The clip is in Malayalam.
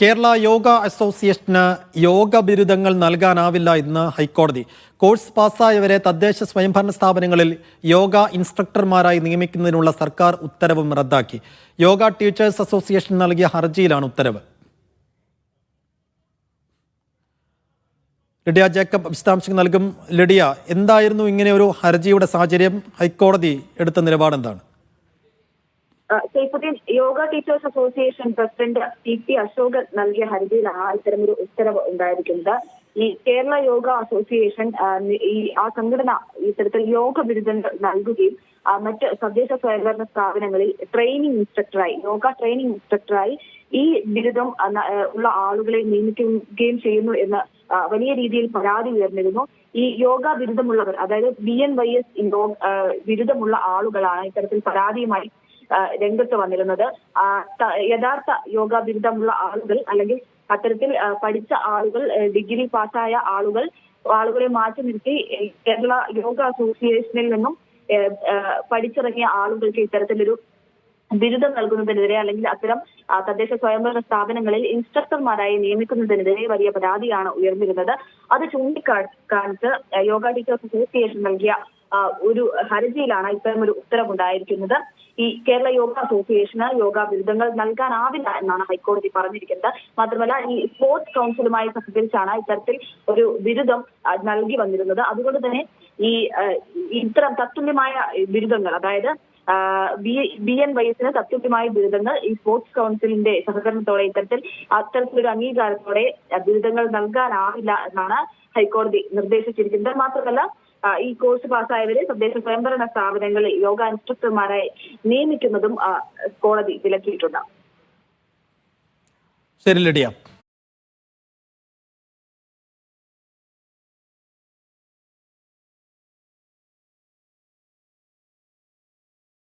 കേരള യോഗ അസോസിയേഷന് യോഗ ബിരുദങ്ങൾ നൽകാനാവില്ല ഇന്ന് ഹൈക്കോടതി. കോഴ്സ് പാസ്സായവരെ തദ്ദേശ സ്വയംഭരണ സ്ഥാപനങ്ങളിൽ യോഗ ഇൻസ്ട്രക്ടർമാരായി നിയമിക്കുന്നതിനുള്ള സർക്കാർ ഉത്തരവും റദ്ദാക്കി. യോഗ ടീച്ചേഴ്സ് അസോസിയേഷൻ നൽകിയ ഹർജിയിലാണ് ഉത്തരവ്. ലിഡിയ ജേക്കബ് വിശദാംശങ്ങൾ നൽകും. ലിഡിയ എന്തായിരുന്നു ഇങ്ങനെ ഒരു ഹർജിയുടെ സാഹചര്യം? ഹൈക്കോടതി എടുത്ത നിലപാട് എന്താണ് Saifuddin yoga teachers association president T P Ashokan നൽകിയ ഹർജിയിലാണ് ഇത്തരമൊരു ഉത്തരവ് ഉണ്ടായിരിക്കുന്നത്. ഈ കേരള യോഗ അസോസിയേഷൻ ഈ ആ സംഘടന ഇത്തരത്തിൽ യോഗ ബിരുദങ്ങൾ നൽകുകയും മറ്റ് തദ്ദേശ സ്വയംഭരണ സ്ഥാപനങ്ങളിൽ ട്രെയിനിങ് ഇൻസ്ട്രക്ടറായി യോഗ ട്രെയിനിങ് ഇൻസ്ട്രക്ടറായി ഈ ബിരുദം ഉള്ള ആളുകളെ നിയമിക്കുകയും ചെയ്യുന്നു എന്ന് വലിയ രീതിയിൽ പരാതി ഉയർന്നിരുന്നു. ഈ യോഗ ബിരുദമുള്ളവർ അതായത് ബി എൻ വൈ എസ് ബിരുദമുള്ള ആളുകളാണ് ഇത്തരത്തിൽ പരാതിയുമായി രംഗത്ത് വന്നിരുന്നത്. യഥാർത്ഥ യോഗ ബിരുദമുള്ള ആളുകൾ അല്ലെങ്കിൽ അത്തരത്തിൽ പഠിച്ച ആളുകൾ ഡിഗ്രി പാസ്സായ ആളുകൾ ആളുകളെ മാറ്റി നിർത്തി കേരള യോഗ അസോസിയേഷനിൽ നിന്നും പഠിച്ചിറങ്ങിയ ആളുകൾക്ക് ഇത്തരത്തിലൊരു ബിരുദം നൽകുന്നതിനെതിരെ അല്ലെങ്കിൽ അത്തരം തദ്ദേശ സ്വയംഭരണ സ്ഥാപനങ്ങളിൽ ഇൻസ്ട്രക്ടർമാരായി നിയമിക്കുന്നതിനെതിരെ വലിയ പരാതിയാണ് ഉയർന്നിരുന്നത്. അത് ചൂണ്ടിക്കാണിച്ച് യോഗ ടീച്ചേഴ്സ് അസോസിയേഷൻ നൽകിയ ഒരു ഹർജിയിലാണ് ഇത്തരം ഒരു ഉത്തരവുണ്ടായിരിക്കുന്നത്. ഈ കേരള യോഗ അസോസിയേഷന് യോഗ ബിരുദങ്ങൾ നൽകാനാവില്ല എന്നാണ് ഹൈക്കോടതി പറഞ്ഞിരിക്കുന്നത്. മാത്രമല്ല ഈ സ്പോർട്സ് കൗൺസിലുമായി സഹകരിച്ചാണ് ഇത്തരത്തിൽ ഒരു ബിരുദം നൽകി വന്നിരുന്നത്. അതുകൊണ്ട് തന്നെ ഈ ഇത്തരം തത്തുല്യമായ ബിരുദങ്ങൾ അതായത് ബി എൻ വൈ എസിന് തത്തുല്യമായ ബിരുദങ്ങൾ ഈ സ്പോർട്സ് കൗൺസിലിന്റെ സഹകരണത്തോടെ ഇത്തരത്തിൽ അത്തരത്തിലൊരു അംഗീകാരത്തോടെ ബിരുദങ്ങൾ നൽകാനാവില്ല എന്നാണ് ഹൈക്കോടതി നിർദ്ദേശിച്ചിരിക്കുന്നത്. മാത്രമല്ല ഈ കോഴ്സ് പാസ്സായവരെ തദ്ദേശ സ്വയംഭരണ സ്ഥാപനങ്ങളിൽ യോഗ ഇൻസ്ട്രക്ടർമാരായി നിയമിക്കുന്നതും കോടതി വിലക്കിയിട്ടുണ്ട്. ശരി ലിഡിയ.